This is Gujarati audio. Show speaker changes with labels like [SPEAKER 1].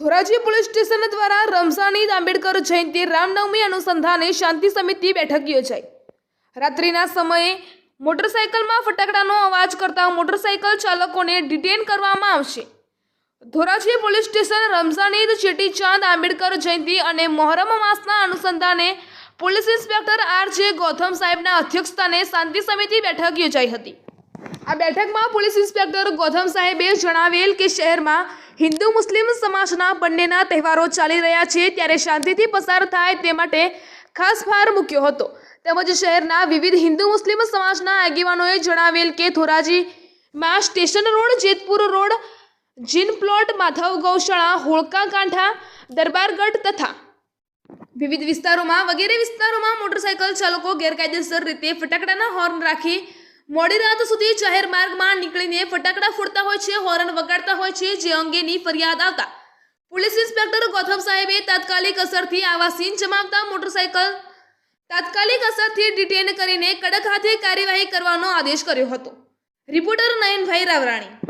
[SPEAKER 1] ધોરાજી પોલીસ સ્ટેશન દ્વારા રમઝાન ઈદ આંબેડકર જયંતિ રામનવમી અનુસંધાને શાંતિ સમિતિ બેઠક યોજાઈ. રાત્રિના સમયે મોટરસાયકલમાં ફટાકડાનો અવાજ કરતા મોટરસાયકલ ચાલકોને ડિટેન કરવામાં આવશે. ધોરાજી પોલીસ સ્ટેશન રમઝાન ઈદ ચેટીચાંદ આંબેડકર જયંતિ અને મોહરમ માસના અનુસંધાને પોલીસ ઇન્સ્પેક્ટર આર જે ગૌતમ સાહેબના અધ્યક્ષસ્થાને શાંતિ સમિતિ બેઠક યોજાઈ હતી. આ બેઠકમાં પોલીસ ઇન્સ્પેક્ટર ગૌતમ સાહેબે જણાવેલ કે શહેરમાં હિન્દુ મુસ્લિમ સમાજના બંનેના તહેવારો ચાલી રહ્યા છે, ત્યારે શાંતિથી પસાર થાય તે માટે ખાસ ભાર મૂક્યો હતો. તેમજ શહેરના વિવિધ હિન્દુ મુસ્લિમ સમાજના આગેવાનોએ જણાવેલ કે ધોરાજીમાં station road, Jetpur road, gin plot, Madhav ગૌશાળા, હોળકા કાંઠા દરબારગઢ તથા વિવિધ વિસ્તારોમાં વગેરે વિસ્તારોમાં મોટરસાયકલ ચાલકો ગેરકાયદેસર રીતે ફટાકડાના હોર્ન રાખી મોડી રાત સુધી જાહેર માર્ગમાં નીકળીને ફટાકડા ફોડતા હોય છે, હોર્ન વગાડતા હોય છે, જે અંગેની ફરિયાદ આવતા. પોલીસ ઇન્સ્પેક્ટર ગૌતમ સાહેબે તાત્કાલિક અસરથી આવા સીન જમાવતા મોટરસાયકલ તાત્કાલિક અસરથી ડિટેન કરીને કડક હાથે કાર્યવાહી કરવાનો આદેશ કર્યો હતો. રિપોર્ટર નયનભાઈ રાવરાણી.